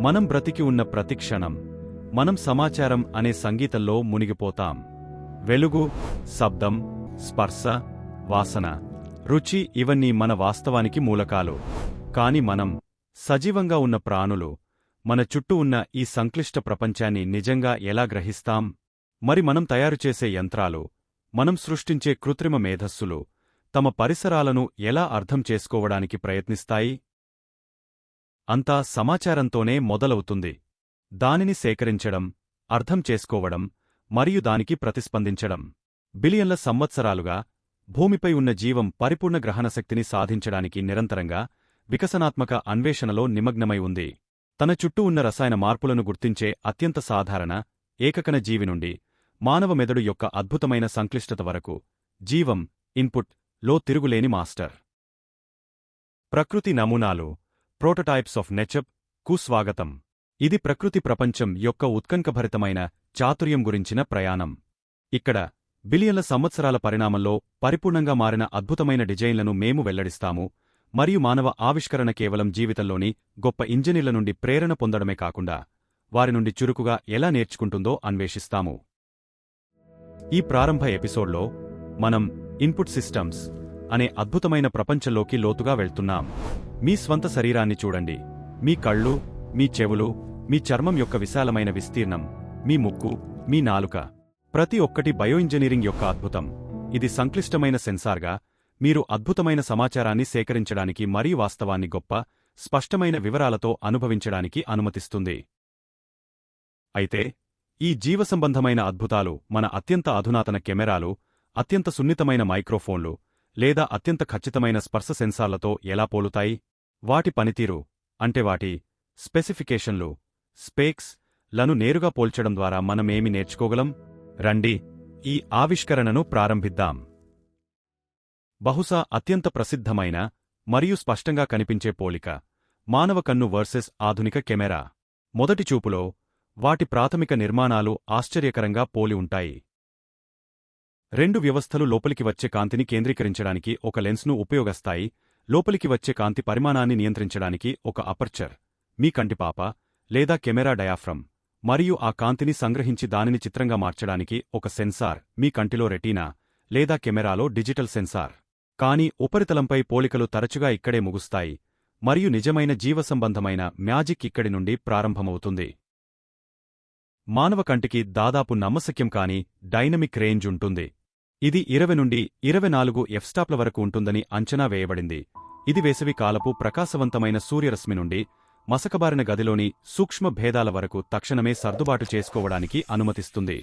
మనం బ్రతికి ఉన్న ప్రతి క్షణం మనం సమాచారం అనే సంగీతంలో మునిగిపోతాం. వెలుగు శబ్దం స్పర్శ వాసన రుచి ఇవన్నీ మన వాస్తవానికి మూలకాలు. కాని మనం సజీవంగా ఉన్న ప్రాణులు మన చుట్టూ ఉన్న ఈ సంక్లిష్ట ప్రపంచాన్ని నిజంగా ఎలా గ్రహిస్తాం? మరి మనం తయారుచేసే యంత్రాలు మనం సృష్టించే కృత్రిమ మేధస్సులు తమ పరిసరాలను ఎలా అర్థం చేసుకోవడానికి ప్రయత్నిస్తాయి? అంతా సమాచారంతోనే మొదలవుతుంది. దానిని సేకరించడం అర్థం చేసుకోవడం మరియు దానికి ప్రతిస్పందించడం. బిలియన్ల సంవత్సరాలుగా భూమిపై ఉన్న జీవం పరిపూర్ణ గ్రహణశక్తిని సాధించడానికి నిరంతరంగా వికసనాత్మక అన్వేషణలో నిమగ్నమై ఉంది. తన చుట్టూ ఉన్న రసాయన మార్పులను గుర్తించే అత్యంత సాధారణ ఏకకణ జీవి నుండి మానవ మెదడు యొక్క అద్భుతమైన సంక్లిష్టత వరకు జీవం ఇన్పుట్లో తిరుగులేని మాస్టర్. ప్రకృతి నమూనాలు ప్రోటోటైప్స్ ఆఫ్ నెచప్కు స్వాగతం ఇది ప్రకృతి ప్రపంచం యొక్క ఉత్కంఠభరితమైన చాతుర్యం గురించిన ప్రయాణం. ఇక్కడ బిలియన్ల సంవత్సరాల పరిణామంలో పరిపూర్ణంగా మారిన అద్భుతమైన డిజైన్లను మేము వెల్లడిస్తాము మరియు మానవ ఆవిష్కరణ కేవలం జీవితంలోని గొప్ప ఇంజనీర్ల నుండి ప్రేరణ పొందడమే కాకుండా వారి నుండి చురుకుగా ఎలా నేర్చుకుంటుందో అన్వేషిస్తాము. ఈ ప్రారంభ ఎపిసోడ్లో మనం ఇన్పుట్ సిస్టమ్స్ అనే అద్భుతమైన ప్రపంచంలోకి లోతుగా వెళ్తున్నాం. మీ స్వంత శరీరాన్ని చూడండి. మీ కళ్ళు మీ చెవులు మీ చర్మం యొక్క విశాలమైన విస్తీర్ణం మీ ముక్కు మీ నాలుక. ప్రతి ఒక్కటి బయోఇంజనీరింగ్ యొక్క అద్భుతం. ఇది సంక్లిష్టమైన సెన్సార్గా మీరు అద్భుతమైన సమాచారాన్ని సేకరించడానికి మరీ వాస్తవాన్ని గొప్ప స్పష్టమైన వివరాలతో అనుభవించడానికి అనుమతిస్తుంది. అయితే ఈ జీవసంబంధమైన అద్భుతాలు మన అత్యంత అధునాతన కెమెరాలు అత్యంత సున్నితమైన మైక్రోఫోన్లు లేదా అత్యంత ఖచ్చితమైన స్పర్శ సెన్సార్లతో ఎలా పోలుతాయి? వాటి పనితీరు అంటే వాటి స్పెసిఫికేషన్లు స్పేక్స్లను నేరుగా పోల్చడం ద్వారా మనమేమి నేర్చుకోగలం? రండి ఈ ఆవిష్కరణను ప్రారంభిద్దాం. బహుశా అత్యంత ప్రసిద్ధమైన మరియు స్పష్టంగా కనిపించే పోలిక మానవ కన్ను వర్సెస్ ఆధునిక కెమెరా. మొదటి చూపులో వాటి ప్రాథమిక నిర్మాణాలు ఆశ్చర్యకరంగా పోలి ఉంటాయి. రెండు వ్యవస్థలు లోపలికి వచ్చే కాంతిని కేంద్రీకరించడానికి ఒక లెన్స్ను ఉపయోగిస్తాయి. లోపలికి వచ్చే కాంతి పరిమాణాన్ని నియంత్రించడానికి ఒక అపర్చర్ మీ కంటిపాప లేదా కెమెరా డయాఫ్రమ్. మరియు ఆ కాంతిని సంగ్రహించి దానిని చిత్రంగా మార్చడానికి ఒక సెన్సార్ మీ కంటిలో రెటీనా లేదా కెమెరాలో డిజిటల్ సెన్సార్. కానీ ఉపరితలంపై పోలికలు తరచుగా ఇక్కడే ముగుస్తాయి. మరియు నిజమైన జీవసంబంధమైన మ్యాజిక్ ఇక్కడి నుండి ప్రారంభమవుతుంది. మానవ కంటికి దాదాపు నమ్మశక్యం కాని డైనమిక్ రేంజ్ ఉంటుంది. ఇది ఇరవై నుండి ఇరవై నాలుగు ఎఫ్స్టాప్ల వరకు ఉంటుందని అంచనా వేయబడింది. ఇది వేసవి కాలపు ప్రకాశవంతమైన సూర్యరశ్మి నుండి మసకబారిన గదిలోని సూక్ష్మ భేదాల వరకు తక్షణమే సర్దుబాటు చేసుకోవడానికి అనుమతిస్తుంది.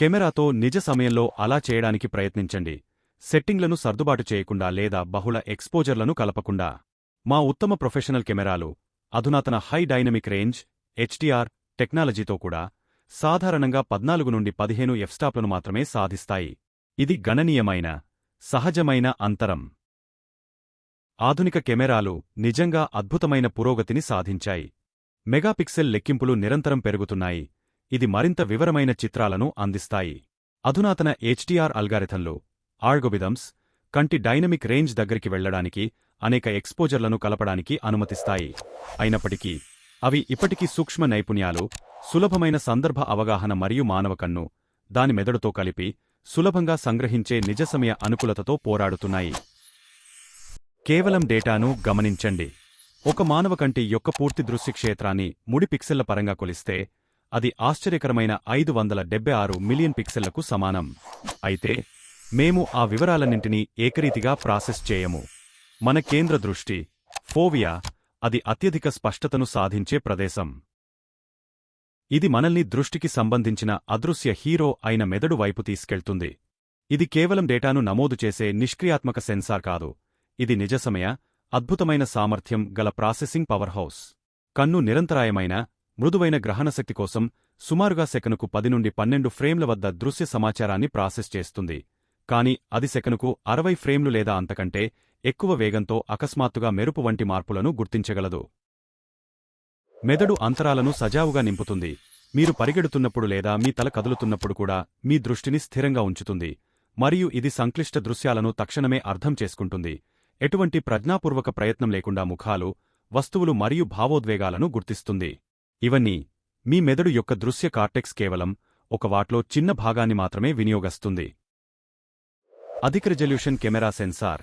కెమెరాతో నిజ సమయంలో అలా చేయడానికి ప్రయత్నించండి. సెట్టింగ్లను సర్దుబాటు చేయకుండా లేదా బహుళ ఎక్స్పోజర్లను కలపకుండా. మా ఉత్తమ ప్రొఫెషనల్ కెమెరాలు అధునాతన హై డైనమిక్ రేంజ్ హెచ్డిఆర్ టెక్నాలజీతో కూడా సాధారణంగా పద్నాలుగు నుండి పదిహేను ఎఫ్స్టాప్లను మాత్రమే సాధిస్తాయి. ఇది గణనీయమైన సహజమైన అంతరం. ఆధునిక కెమెరాలు నిజంగా అద్భుతమైన పురోగతిని సాధించాయి. మెగాపిక్సెల్ లెక్కింపులు నిరంతరం పెరుగుతున్నాయి. ఇది మరింత వివరమైన చిత్రాలను అందిస్తాయి. అధునాతన హెచ్డిఆర్ అల్గారిథంలు ఆల్గోబిదమ్స్ కంటి డైనమిక్ రేంజ్ దగ్గరికి వెళ్ళడానికి అనేక ఎక్స్పోజర్లను కలపడానికి అనుమతిస్తాయి. అయినప్పటికీ అవి ఇప్పటికీ సూక్ష్మ నైపుణ్యాలు సులభమైన సందర్భ అవగాహన మరియు మానవ కన్ను దాని మెదడుతో కలిపి సులభంగా సంగ్రహించే నిజ సమయ అనుకూలతతో పోరాడుతున్నాయి. కేవలం డేటాను గమనించండి. ఒక మానవ కంటి యొక్క పూర్తి దృశ్యక్షేత్రాన్ని ముడి పిక్సెళ్ళ పరంగా కొలిస్తే అది ఆశ్చర్యకరమైన ఐదు వందల డెబ్బై ఆరు మిలియన్ పిక్సెళ్ళకు సమానం. అయితే మేము ఆ వివరాలన్నింటినీ ఏకరీతిగా ప్రాసెస్ చేయము. మన కేంద్ర దృష్టి ఫోవియా అది అత్యధిక స్పష్టతను సాధించే ప్రదేశం. ఇది మనల్ని దృష్టికి సంబంధించిన అదృశ్య హీరో అయిన మెదడు వైపు తీసుకెళ్తుంది. ఇది కేవలం డేటాను నమోదు చేసే నిష్క్రియాత్మక సెన్సార్ కాదు. ఇది నిజసమయ అద్భుతమైన సామర్థ్యం గల ప్రాసెసింగ్ పవర్ హౌస్. కన్ను నిరంతరాయమైన మృదువైన గ్రహణశక్తి కోసం సుమారుగా సెకనుకు పది నుండి పన్నెండు ఫ్రేమ్ల వద్ద దృశ్య సమాచారాన్ని ప్రాసెస్ చేస్తుంది. కాని అది సెకనుకు అరవై ఫ్రేమ్లు లేదా అంతకంటే ఎక్కువ వేగంతో అకస్మాత్తుగా మెరుపు వంటి మార్పులను గుర్తించగలదు. మెదడు అంతరాలను సజావుగా నింపుతుంది. మీరు పరిగెడుతున్నప్పుడు లేదా మీ తల కదులుతున్నప్పుడు కూడా మీ దృష్టిని స్థిరంగా ఉంచుతుంది. మరియు ఇది సంక్లిష్ట దృశ్యాలను తక్షణమే అర్థం చేసుకుంటుంది. ఎటువంటి ప్రజ్ఞాపూర్వక ప్రయత్నం లేకుండా ముఖాలు వస్తువులు మరియు భావోద్వేగాలను గుర్తిస్తుంది. ఇవన్నీ మీ మెదడు యొక్క దృశ్య కార్టెక్స్ కేవలం ఒక వాట్లో చిన్న భాగాన్ని మాత్రమే వినియోగస్తుంది. అధిక రిజల్యూషన్ కెమెరా సెన్సార్.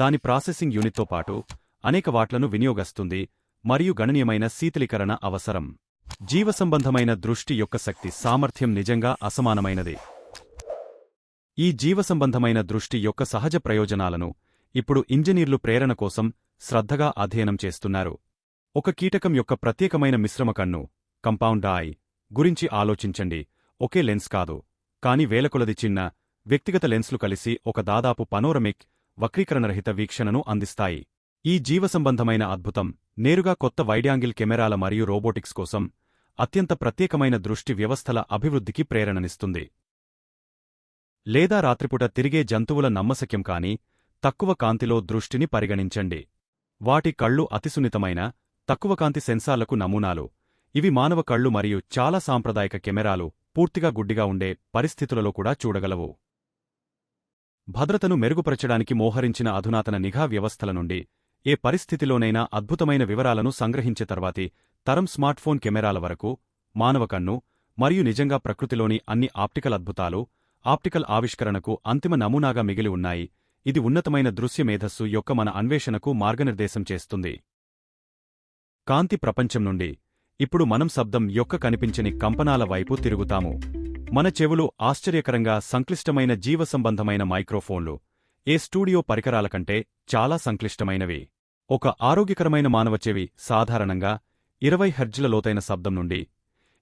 దాని ప్రాసెసింగ్ యూనిట్తో పాటు అనేక వాట్లను వినియోగస్తుంది. మరియు గణనీయమైన శీతలీకరణ అవసరం. జీవసంబంధమైన దృష్టి యొక్క శక్తి సామర్థ్యం నిజంగా అసమానమైనది. ఈ జీవసంబంధమైన దృష్టి యొక్క సహజ ప్రయోజనాలను ఇప్పుడు ఇంజనీర్లు ప్రేరణ కోసం శ్రద్ధగా అధ్యయనం చేస్తున్నారు. ఒక కీటకం యొక్క ప్రత్యేకమైన మిశ్రమ కన్ను కంపౌండ్ ఐ గురించి ఆలోచించండి. ఒకే లెన్స్ కాదు. కాని వేలకొలది చిన్న వ్యక్తిగత లెన్స్లు కలిసి ఒక దాదాపు పనోరమిక్ వక్రీకరణరహిత వీక్షణను అందిస్తాయి. ఈ జీవసంబంధమైన అద్భుతం నేరుగా కొత్త వైడ్యాంగిల్ కెమెరాల మరియు రోబోటిక్స్ కోసం అత్యంత ప్రత్యేకమైన దృష్టి వ్యవస్థల అభివృద్ధికి ప్రేరణనిస్తుంది. లేదా రాత్రిపూట తిరిగే జంతువుల నమ్మశక్యం కాని తక్కువ కాంతిలో దృష్టిని పరిగణించండి. వాటి కళ్ళు అతిసున్నితమైన తక్కువ కాంతి సెన్సార్లకు నమూనాలు. ఇవి మానవ కళ్ళు మరియు చాలా సాంప్రదాయక కెమెరాలు పూర్తిగా గుడ్డిగా ఉండే పరిస్థితులలో కూడా చూడగలవు. భద్రతను మెరుగుపరచడానికి మోహరించిన అధునాతన నిఘా వ్యవస్థల నుండి ఏ పరిస్థితిలోనైనా అద్భుతమైన వివరాలను సంగ్రహించే తర్వాతి తరం స్మార్ట్ఫోన్ కెమెరాల వరకు మానవ కన్ను మరియు నిజంగా ప్రకృతిలోని అన్ని ఆప్టికల్ అద్భుతాలు ఆప్టికల్ ఆవిష్కరణకు అంతిమ నమూనాగా మిగిలి ఉన్నాయి. ఇది ఉన్నతమైన దృశ్య మేధస్సు యొక్క మన అన్వేషణకు మార్గనిర్దేశం చేస్తుంది. కాంతి ప్రపంచం నుండి ఇప్పుడు మనం శబ్దం యొక్క కనిపించని కంపనాల వైపు తిరుగుతాము. మన చెవులు ఆశ్చర్యకరంగా సంక్లిష్టమైన జీవసంబంధమైన మైక్రోఫోన్లు ఏ స్టూడియో పరికరాల కంటే చాలా సంక్లిష్టమైనవి. ఒక ఆరోగ్యకరమైన మానవచ్చేవి సాధారణంగా ఇరవై హెర్జ్ల లోతైన శబ్దం నుండి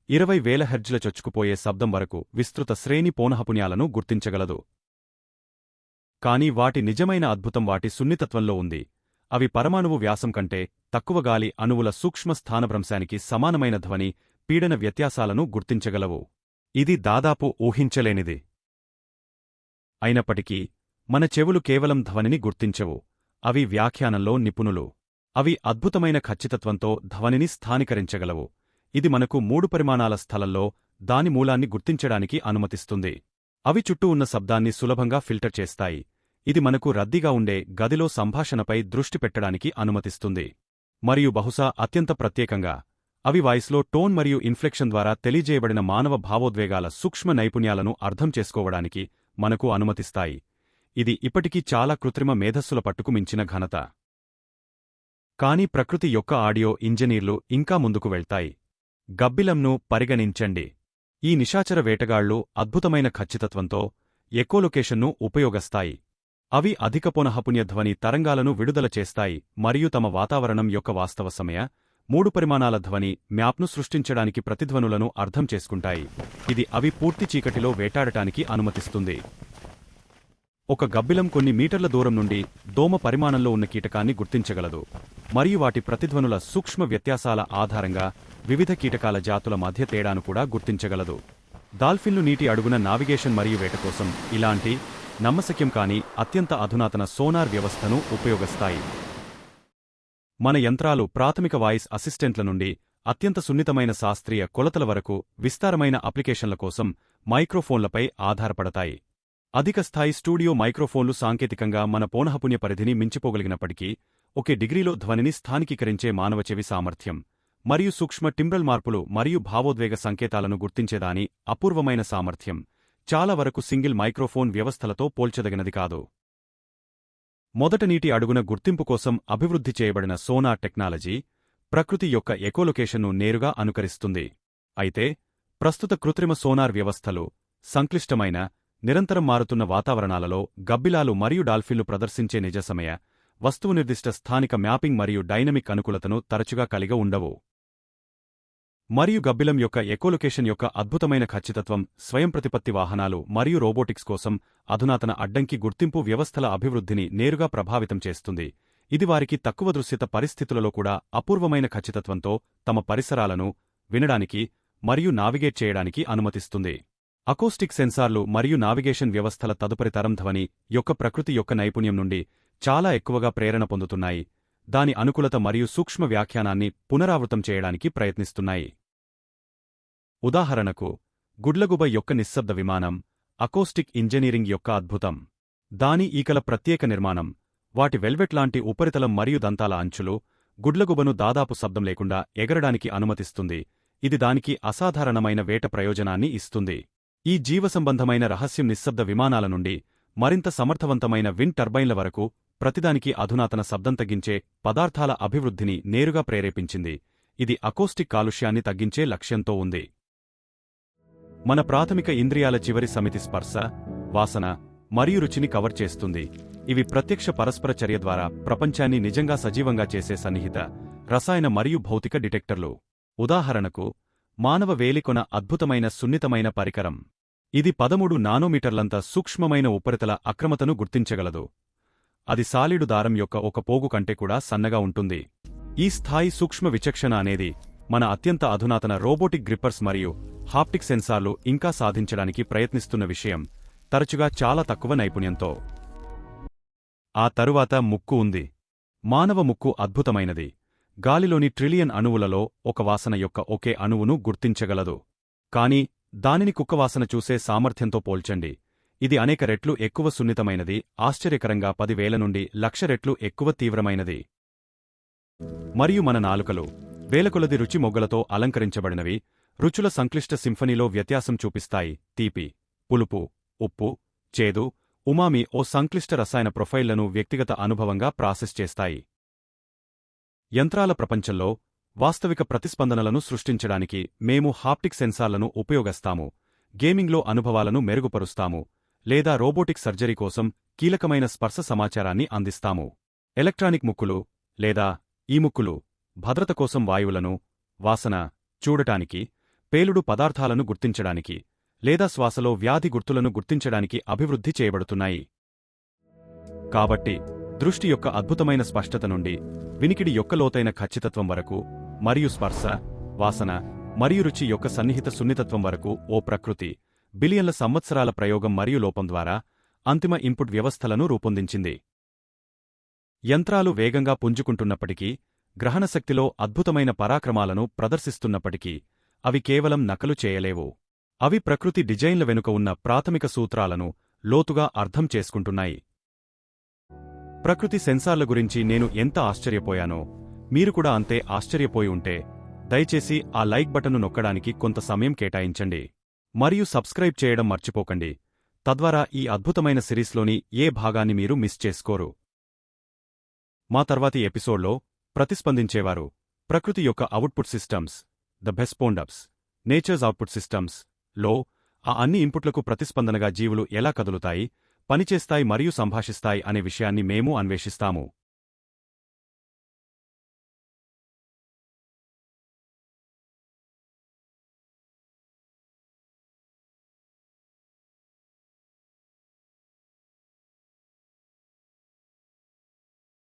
ఇరవై వేల హెర్జ్ల చొచ్చుకుపోయే శబ్దం వరకు విస్తృత శ్రేణి పౌనఃపున్యాలను గుర్తించగలదు. కాని వాటి నిజమైన అద్భుతం వాటి సున్నితత్వంలో ఉంది. అవి పరమాణువు వ్యాసం కంటే తక్కువ గాలి అణువుల సూక్ష్మ స్థానభ్రంశానికి సమానమైన ధ్వని పీడన వ్యత్యాసాలను గుర్తించగలవు. ఇది దాదాపు ఊహించలేనిది. అయినప్పటికీ మన చెవులు కేవలం ధ్వనిని గుర్తించవు. అవి వ్యాఖ్యానంలో నిపుణులు. అవి అద్భుతమైన ఖచ్చితత్వంతో ధ్వనిని స్థానికరించగలవు. ఇది మనకు మూడు పరిమాణాల స్థలంలో దాని మూలాన్ని గుర్తించడానికి అనుమతిస్తుంది. అవి చుట్టూ ఉన్న శబ్దాన్ని సులభంగా ఫిల్టర్ చేస్తాయి. ఇది మనకు రద్దీగా ఉండే గదిలో సంభాషణపై దృష్టి పెట్టడానికి అనుమతిస్తుంది. మరియు బహుశా అత్యంత ప్రత్యేకంగా అవి వాయిస్లో టోన్ మరియు ఇన్ఫ్లెక్షన్ ద్వారా తెలియజేయబడిన మానవ భావోద్వేగాల సూక్ష్మ నైపుణ్యాలను అర్థం చేసుకోవడానికి మనకు అనుమతిస్తాయి. ఇది ఇప్పటికీ చాలా కృత్రిమ మేధస్సుల పట్టుకు మించిన ఘనత. కాని ప్రకృతి యొక్క ఆడియో ఇంజనీర్లు ఇంకా ముందుకు వెళ్తాయి. గబ్బిలంను పరిగణించండి. ఈ నిశాచర వేటగాళ్ళు అద్భుతమైన ఖచ్చితత్వంతో ఎకోలొకేషన్ను ఉపయోగస్తాయి. అవి అధిక పునఃపుణ్యధ్వని తరంగాలను విడుదల చేస్తాయి మరియు తమ వాతావరణం యొక్క వాస్తవ సమయ మూడు పరిమాణాల ధ్వని మ్యాప్ను సృష్టించడానికి ప్రతిధ్వనులను అర్థం చేసుకుంటాయి. ఇది అవి పూర్తి చీకటిలో వేటాడటానికి అనుమతిస్తుంది. ఒక గబ్బిలం కొన్ని మీటర్ల దూరం నుండి దోమ పరిమాణంలో ఉన్న కీటకాన్ని గుర్తించగలదు. మరియు వాటి ప్రతిధ్వనుల సూక్ష్మ వ్యత్యాసాల ఆధారంగా వివిధ కీటకాల జాతుల మధ్య తేడాను కూడా గుర్తించగలదు. డాల్ఫిన్లు నీటి అడుగున నావిగేషన్ మరియు వేట కోసం ఇలాంటి నమ్మశక్యం కాని అత్యంత అధునాతన సోనార్ వ్యవస్థను ఉపయోగిస్తాయి. మన యంత్రాలు ప్రాథమిక వాయిస్ అసిస్టెంట్ల నుండి అత్యంత సున్నితమైన శాస్త్రీయ కొలతల వరకు విస్తారమైన అప్లికేషన్ల కోసం మైక్రోఫోన్లపై ఆధారపడతాయి. అధిక స్థాయి స్టూడియో మైక్రోఫోన్లు సాంకేతికంగా మన పౌనఃపుణ్య పరిధిని మించిపోగలిగినప్పటికీ ఒకే డిగ్రీలో ధ్వనిని స్థానికీకరించే మానవ చెవి సామర్థ్యం మరియు సూక్ష్మ టింబ్రల్ మార్పులు మరియు భావోద్వేగ సంకేతాలను గుర్తించేదాని అపూర్వమైన సామర్థ్యం. చాలా వరకు సింగిల్ మైక్రోఫోన్ వ్యవస్థలతో పోల్చదగినది కాదు. మొదట నీటి అడుగున గుర్తింపు కోసం అభివృద్ధి చేయబడిన సోనార్ టెక్నాలజీ ప్రకృతి యొక్క ఎకోలొకేషన్ను నేరుగా అనుకరిస్తుంది. అయితే ప్రస్తుత కృత్రిమ సోనార్ వ్యవస్థలు సంక్లిష్టమైన నిరంతరం మారుతున్న వాతావరణాలలో గబ్బిలాలు మరియు డాల్ఫిన్లు ప్రదర్శించే నిజసమయ వస్తువు నిర్దిష్ట స్థానిక మ్యాపింగ్ మరియు డైనమిక్ అనుకూలతను తరచుగా కలిగి ఉండవు. మరియు గబ్బిలం యొక్క ఎకోలొకేషన్ యొక్క అద్భుతమైన ఖచ్చితత్వం స్వయంప్రతిపత్తి వాహనాలు మరియు రోబోటిక్స్ కోసం అధునాతన అడ్డంకి గుర్తింపు వ్యవస్థల అభివృద్ధిని నేరుగా ప్రభావితం చేస్తుంది. ఇది వారికి తక్కువ దృశ్యత పరిస్థితులలో కూడా అపూర్వమైన ఖచ్చితత్వంతో తమ పరిసరాలను వినడానికి మరియు నావిగేట్ చేయడానికి అనుమతిస్తుంది. అకోస్టిక్ సెన్సార్లు మరియు నావిగేషన్ వ్యవస్థల తదుపరి తరం ధ్వని యొక్క ప్రకృతి యొక్క నైపుణ్యం నుండి చాలా ఎక్కువగా ప్రేరణ పొందుతున్నాయి. దాని అనుకూలత మరియు సూక్ష్మ వ్యాఖ్యానాన్ని పునరావృతం చేయడానికి ప్రయత్నిస్తున్నాయి. ఉదాహరణకు గుడ్లగుబ యొక్క నిశ్శబ్ద విమానం అకోస్టిక్ ఇంజనీరింగ్ యొక్క అద్భుతం. దాని ఈకల ప్రత్యేక నిర్మాణం వాటి వెల్వెట్ లాంటి ఉపరితలం మరియు దంతాల అంచులు గుడ్లగుబను దాదాపు శబ్దం లేకుండా ఎగరడానికి అనుమతిస్తుంది. ఇది దానికి అసాధారణమైన వేట ప్రయోజనాన్ని ఇస్తుంది. ఈ జీవసంబంధమైన రహస్యం నిశ్శబ్ద విమానాల నుండి మరింత సమర్థవంతమైన విండ్ టర్బైన్ల వరకు ప్రతిదానికి అధునాతన శబ్దం తగ్గించే పదార్థాల అభివృద్ధిని నేరుగా ప్రేరేపించింది. ఇది అకోస్టిక్ కాలుష్యాన్ని తగ్గించే లక్ష్యంతో ఉంది. మన ప్రాథమిక ఇంద్రియాల చివరి సమితి స్పర్శ వాసన మరియు రుచిని కవర్ చేస్తుంది. ఇవి ప్రత్యక్ష పరస్పర చర్య ద్వారా ప్రపంచాన్ని నిజంగా సజీవంగా చేసే సన్నిహిత రసాయన మరియు భౌతిక డిటెక్టర్లు. ఉదాహరణకు మానవ వేలికొన అద్భుతమైన సున్నితమైన పరికరం. ఇది పదమూడు నానోమీటర్లంత సూక్ష్మమైన ఉపరితల అక్రమతను గుర్తించగలదు. అది సాలిడు దారం యొక్క ఒక పోగు కంటే కూడా సన్నగా ఉంటుంది. ఈ స్థాయి సూక్ష్మ విచక్షణ అనేది మన అత్యంత అధునాతన రోబోటిక్ గ్రిప్పర్స్ మరియు హాప్టిక్ సెన్సార్లు ఇంకా సాధించడానికి ప్రయత్నిస్తున్న విషయం తరచుగా చాలా తక్కువ నైపుణ్యంతో. ఆ తరువాత ముక్కు ఉంది. మానవ ముక్కు అద్భుతమైనది. గాలిలోని ట్రిలియన్ అణువులలో ఒక వాసన యొక్క ఒకే అణువును గుర్తించగలదు. కాని దానిని కుక్కవాసన చూసే సామర్థ్యంతో పోల్చండి. ఇది అనేక రెట్లు ఎక్కువ సున్నితమైనది ఆశ్చర్యకరంగా పదివేల నుండి లక్ష రెట్లు ఎక్కువ తీవ్రమైనది. మరియు మన నాలుకలు వేలకొలది రుచి మొగ్గలతో అలంకరించబడినవి రుచుల సంక్లిష్ట సింఫనీలో వ్యత్యాసం చూపిస్తాయి. తీపి పులుపు ఉప్పు చేదు ఉమామి ఓ సంక్లిష్ట రసాయన ప్రొఫైళ్ళను వ్యక్తిగత అనుభవంగా ప్రాసెస్ చేస్తాయి. యంత్రాల ప్రపంచంలో వాస్తవిక ప్రతిస్పందనలను సృష్టించడానికి మేము హాప్టిక్ సెన్సార్లను ఉపయోగిస్తాము గేమింగ్లో అనుభవాలను మెరుగుపరుస్తాము లేదా రోబోటిక్ సర్జరీ కోసం కీలకమైన స్పర్శ సమాచారాన్ని అందిస్తాము. ఎలక్ట్రానిక్ ముక్కులు లేదా ఈ ముక్కులు భద్రత కోసం వాయువులను వాసన చూడటానికి పేలుడు పదార్థాలను గుర్తించడానికి లేదా శ్వాసలో వ్యాధి గుర్తులను గుర్తించడానికి అభివృద్ధి చేయబడుతున్నాయి. కాబట్టి దృష్టి యొక్క అద్భుతమైన స్పష్టత నుండి వినికిడి యొక్క లోతైన ఖచ్చితత్వం వరకు మరియు స్పర్శ వాసన మరియు రుచి యొక్క సన్నిహిత సున్నితత్వం వరకు ఓ ప్రకృతి బిలియన్ల సంవత్సరాల ప్రయోగం మరియు లోపం ద్వారా అంతిమ ఇన్పుట్ వ్యవస్థలను రూపొందించింది. యంత్రాలు వేగంగా పుంజుకుంటున్నప్పటికీ గ్రహణశక్తిలో అద్భుతమైన పరాక్రమాలను ప్రదర్శిస్తున్నప్పటికీ అవి కేవలం నకలు చేయలేవు. అవి ప్రకృతి డిజైన్ల వెనుక ఉన్న ప్రాథమిక సూత్రాలను లోతుగా అర్థం చేసుకుంటున్నాయి. ప్రకృతి సెన్సార్ల గురించి నేను ఎంత ఆశ్చర్యపోయానో మీరు కూడా అంతే ఆశ్చర్యపోయి ఉంటే దయచేసి ఆ లైక్ బటన్ను నొక్కడానికి కొంత సమయం కేటాయించండి. మరియు సబ్స్క్రైబ్ చేయడం మర్చిపోకండి. తద్వారా ఈ అద్భుతమైన సిరీస్లోని ఏ భాగాన్ని మీరు మిస్ చేసుకోరు. మా తర్వాతి ఎపిసోడ్లో ప్రతిస్పందించేవారు ప్రకృతి యొక్క అవుట్పుట్ సిస్టమ్స్ ద బెస్పోండప్స్ నేచర్స్ అవుట్పుట్ సిస్టమ్స్లో ఆ అన్ని ఇన్పుట్లకు ప్రతిస్పందనగా జీవులు ఎలా కదులుతాయి పనిచేస్తాయి మరియు సంభాషిస్తాయి అనే విషయాన్ని మేము అన్వేషిస్తాము.